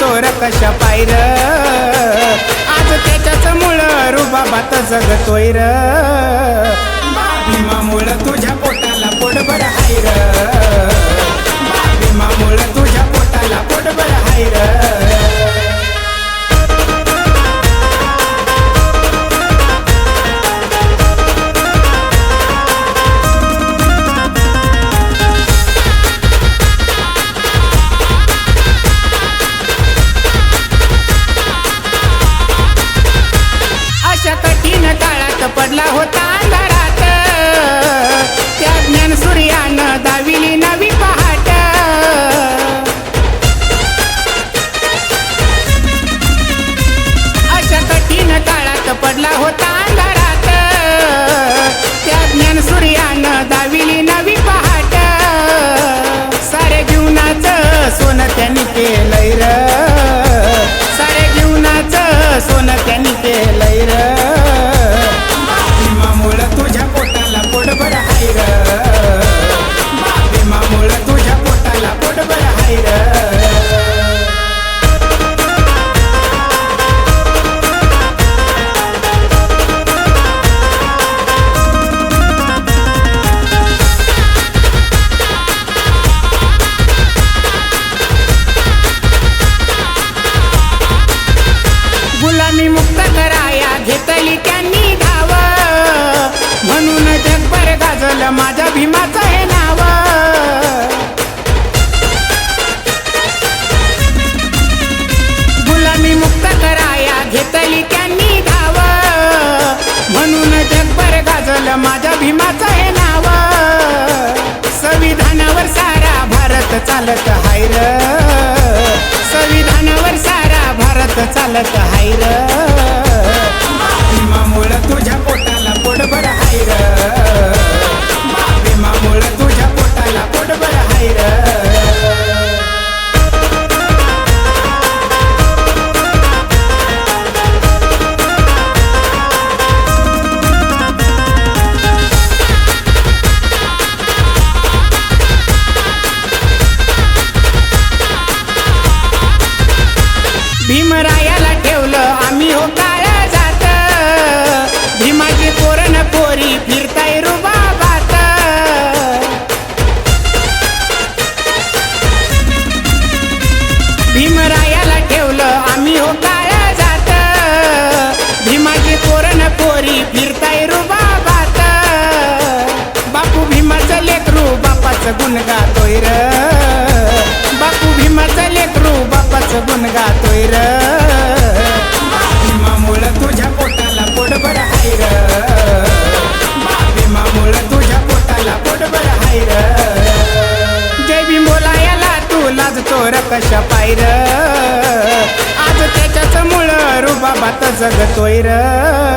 चोर कशा पायर? आज त्याच्याच मुळ रुबाबात जगतोय र. होता अंधारात. त्या ज्ञान सूर्यानं दाविली नवी पहाट. अशा कठीण काळात पडला होता Tiger गाजल माझ्या भीमाचं हे नाव. संविधानावर सारा भारत चालत हायर संविधानावर सारा भारत चालत हायर देवाचं गुण गातोय मामुळ तुझ्या पोटाला पोटभर हाय मामुळ तुझ्या पोटाला पोटभर हाय जय बिंबोला याला तू लाज चोर कशा पायर आज त्याच्याच मुळ रुबाबात जगतोय र.